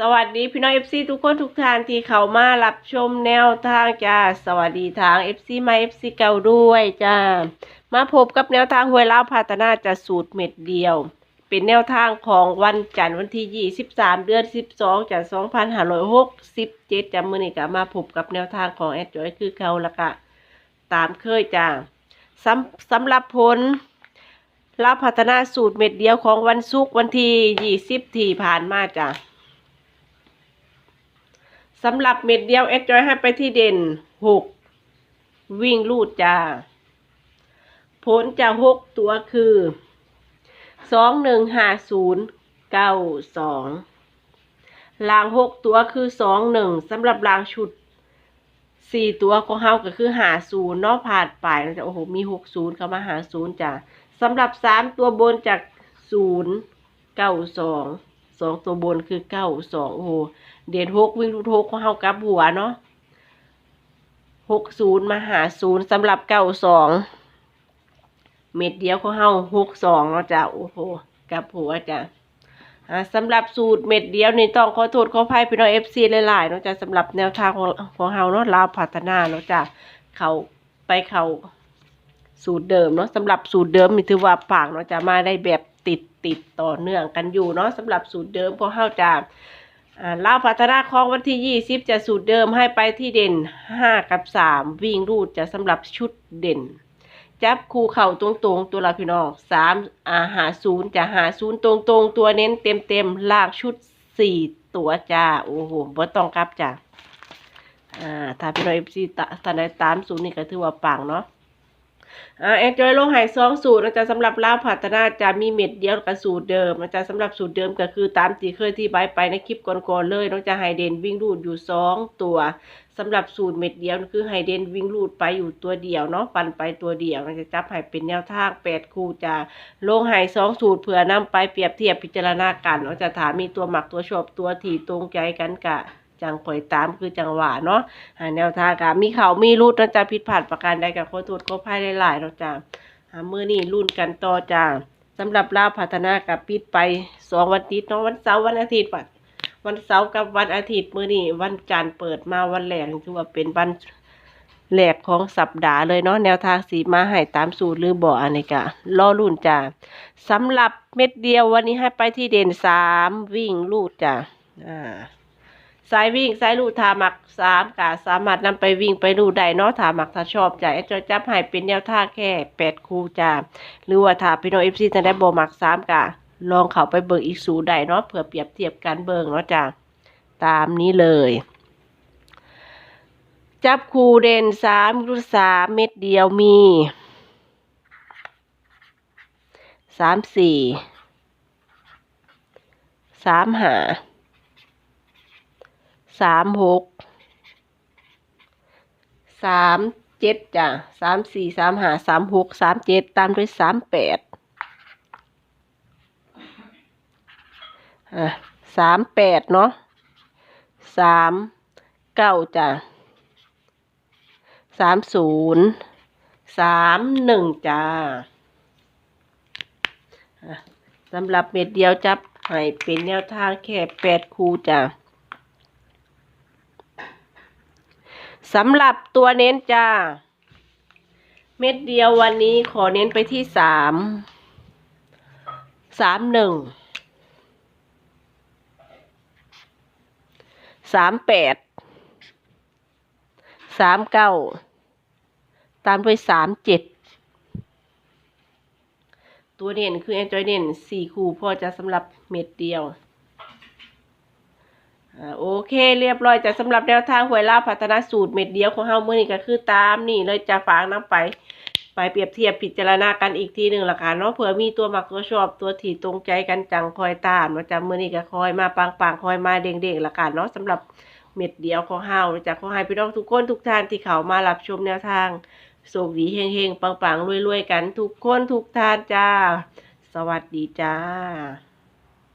สวัสดีพี่น้องเอฟซีทุกคนทุกท่านที่เข้ามารับชมแนวทางจ้าสวัสดีทางเอฟซีมาเอฟซีเก่าด้วยจ้ามาพบกับแนวทางหวยล้าวพัฒนาจะสูตรเม็ดเดียว เป็นแนวทางของวันจันทร์วันที่ 23 เดือน 12จาก2567จ้ามื้อนี้ก็มาพบกับแนวทางของแอดจอยคือเก่าละกะตามเคยจ้าสำสำหรับผลลาพัฒนาสูตรเม็ดเดียวของวันศุกร์วันที่ 20 ที่ผ่านมาจ้ะ สำหรับเม็ดเดียวเอ็ดจอยให้ไปที่เด่น6วิ่งลูดจ้า ผลจะ6ตัวคือ2 1 5 0 9 2ลาง6ตัวคือ2 1สำหรับลางชุดสี่ตัวของเฮาก็คือหาศูนย์เนาะผ่านไปแล้วจะโอ้โหมีหกศูนย์เข้ามาหาศูนย์จ้ะสำหรับสามตัวบนจากศูนย์เก้าสอง สองตัวบนคือเก้าสองโอ้โหเด่นหกวิ่งรูดหกของเฮากับหัวเนาะหกศูนย์มาหาศูนย์สำหรับเก้าสองเม็ดเดียวของเฮาหกสองเนาะจ้ะโอ้โหกับหัวจ้ะสำหรับสูตรเม็ดเดียวนี่ต้องขอโทษขออภัยพี่น้องเอฟซีหลายๆเนาะจ้ะสำหรับแนวทางของของเฮาเนาะลาวพัฒนาเนาะจ้ะเขาไปเขาสูตรเดิมเนาะสำหรับสูตรเดิมมีถือว่าปากเนาะจะมาได้แบบ ติดติดต่อเนื่องกันอยู่เนาะสำหรับสูตรเดิมของเฮาจะอ่าลาพัฒนาของวันที่ยี่สิบจะสูตรเดิมให้ไปที่เด่นห้ากับสามวิ่งรูดจะสำหรับชุดเด่น จับคู่เข่าตรงๆตัวละพี่น้องสามอาหาศูนย์จะหาศูนย์ตรงๆ ตัวเน้นเต็มๆ ลากชุดสี่ตัวจ้า โอ้โหบ่ต้องกลับจ้าอ่าถ้าพี่น้องเอฟซีตาในตามศูนย์นี่ก็ถือว่าปังเนาะ อ่าแอนจอยลหายสองสูตรนะจ๊ะสำหรับลาวพัฒนาจะมีเม็ดเดียวกับสูตรเดิมนะจ๊ะสำหรับสูตรเดิมก็คือตามที่เคยที่ใบไปในคลิปก่อนๆเลยน้องจะไฮเดนวิ่งรูดอยู่สองตัวสำหรับสูตรเม็ดเดียวคือไฮเดนวิ่งรูดไปอยู่ตัวเดียวเนาะฟันไปตัวเดียวนะจะจับให้เป็นแนวทางแปดคู่จะลงหายสองสูตรเผื่อนำไปเปรียบเทียบพิจารณากันเนาะจะถามมีตัวหมักตัวชอบตัวถี่ตรงใจกันกะ จังข่อยตามคือจังหวะเนาะหาแนวทางกะมีเขามีรูดนะจ๊ะผิดพลาดประการใดกับขอโทษขออภัยหลายๆเนาะจ้ะหามือนี่รุ่นกันต่อจ้าสำหรับลาวพัฒนากับปิดไปสองวันติดเนาะวันเสาร์วันอาทิตย์ปัดวันเสาร์กับวันอาทิตย์มือนี่วันจันทร์เปิดมาวันแรกถือว่าเป็นวันแรกของสัปดาห์เลยเนาะแนวทางสีมาให้ตามสูตรหรือบ่อันนี้กะรอรุ่นจ้าสำหรับเม็ดเดียววันนี้ให้ไปที่เด่นสามวิ่งลูดจ้าอ่า สายวิ่งสายลูดทามักสามกะสามารถนำไปวิ่งไปลูดได้เนาะทามักถ้าชอบจ้ะแอดจะจับให้เป็นแนวท่าแค่แปดคู่จ้าหรือว่าถ้าพี่น้องเอฟซีจะได้โบมักสามกะลองเข้าไปเบิ่งอีกสูตรได้เนาะเผื่อเปรียบเทียบกันเบิ่งเนาะจ้ะตามนี้เลย จับคู่เด่นสามรูดสามเม็ดเดียวมีสามสี่สามหา สามหกสามเจ็ดจ้ะสามสี่สามห้าสามหกสามเจ็ดตามด้วยสามแปดอะสามแปดเนาะสามเก้าจ้ะสามศูนย์สามหนึ่งจ้าอะสำหรับเม็ดเดียวจับให้เป็นแนวทางแค่แปดคูจ้ะ สำหรับตัวเน้นจ้า เม็ดเดียววันนี้ขอเน้นไปที่สามสามหนึ่งสามแปดสามเก้าตามด้วยสามเจ็ดตัวเด่นคือแอนจอยเด่นสี่คู่พอจะสำหรับเม็ดเดียว โอเค เรียบร้อยจะสำหรับแนวทางหวยลาวพัฒนาสูตรเม็ดเดียวของเฮาเมื่อนี้ก็คือตามนี่เลยจะฝากน้ำไปไปเปรียบเทียบพิจารณากันอีกทีหนึ่งละกันเนาะเผื่อมีตัวมักตัวชอบตัวถี่ตรงใจกันจังคอยตามนะจ๊ะมื่อนี้ก็คอยมาปังปังๆคอยมาเด้งๆละกันเนาะสำหรับเม็ดเดียวของเฮาจะขอให้พี่น้องทุกคนทุกท่านที่เขามารับชมแนวทางโชคดีเฮงๆปังๆรวยๆกันทุกคนทุกท่านจ้า สวัสดีจ้า